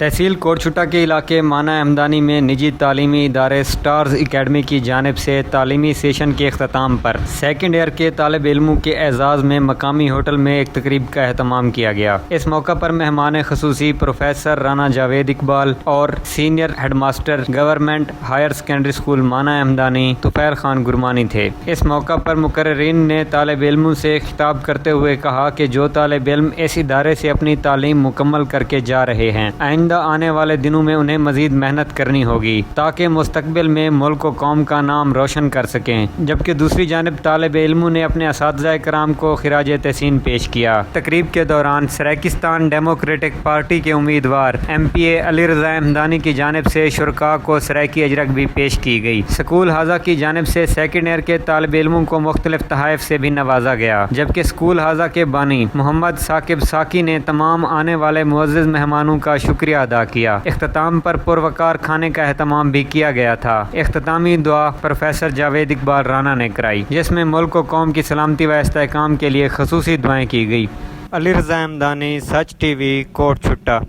तहसील कोटछुटा के इलाके माना हमदानी में निजी तालीमी इदारे स्टार्स एकेडमी की जानब से तालीमी सेशन के अख्ताम पर सेकेंड ईयर के तालब इलमों के एजाज़ में मकामी होटल में एक तकरीब का अहतमाम किया गया। इस मौका पर मेहमान खसूसी प्रोफेसर राना जावेद इकबाल और senior head master government higher secondary school माना हमदानी तुफैर खान गुरमानी थे। इस मौका पर मुकर्रीन ने तालब इलमों से खिताब करते हुए कहा कि जो तालब इल्म इस इदारे से अपनी तालीम मुकम्मल करके जा रहे हैं आइंदा आने वाले दिनों में उन्हें मजीद मेहनत करनी होगी, ताकि मुस्तबिल में मुल्क व कौम का नाम रोशन कर सकें। जबकि दूसरी जानब तालब इल्मों ने अपने इस कराम को खराज तहसीन पेश किया। तकरीब के दौरान सराकिस्तान डेमोक्रेटिक पार्टी के उम्मीदवार M P A Raza Hamdani की जानब से शुरा को सराकी अजरक भी पेश की गई। स्कूल हाजा की जानब से सेकेंड ईयर के तालब इलमों को मुख्तलिफ़ तहफ़ से भी नवाजा गया। जबकि स्कूल हाजा के बानी मोहम्मद साकिब साकी ने तमाम आने वाले मुआज़ मेहमानों का शुक्रिया अदा किया। अख्ताम पर पुरवकार खाने का अहतमाम भी किया गया था। अख्तामी दुआ प्रोफेसर जावेद इकबाल राना ने कराई, जिसमें मुल्क कौम की सलामती व इसकाम के लिए खसूसी दुआएँ की गई। अली रजा सच टी वी कोट छुट्टा।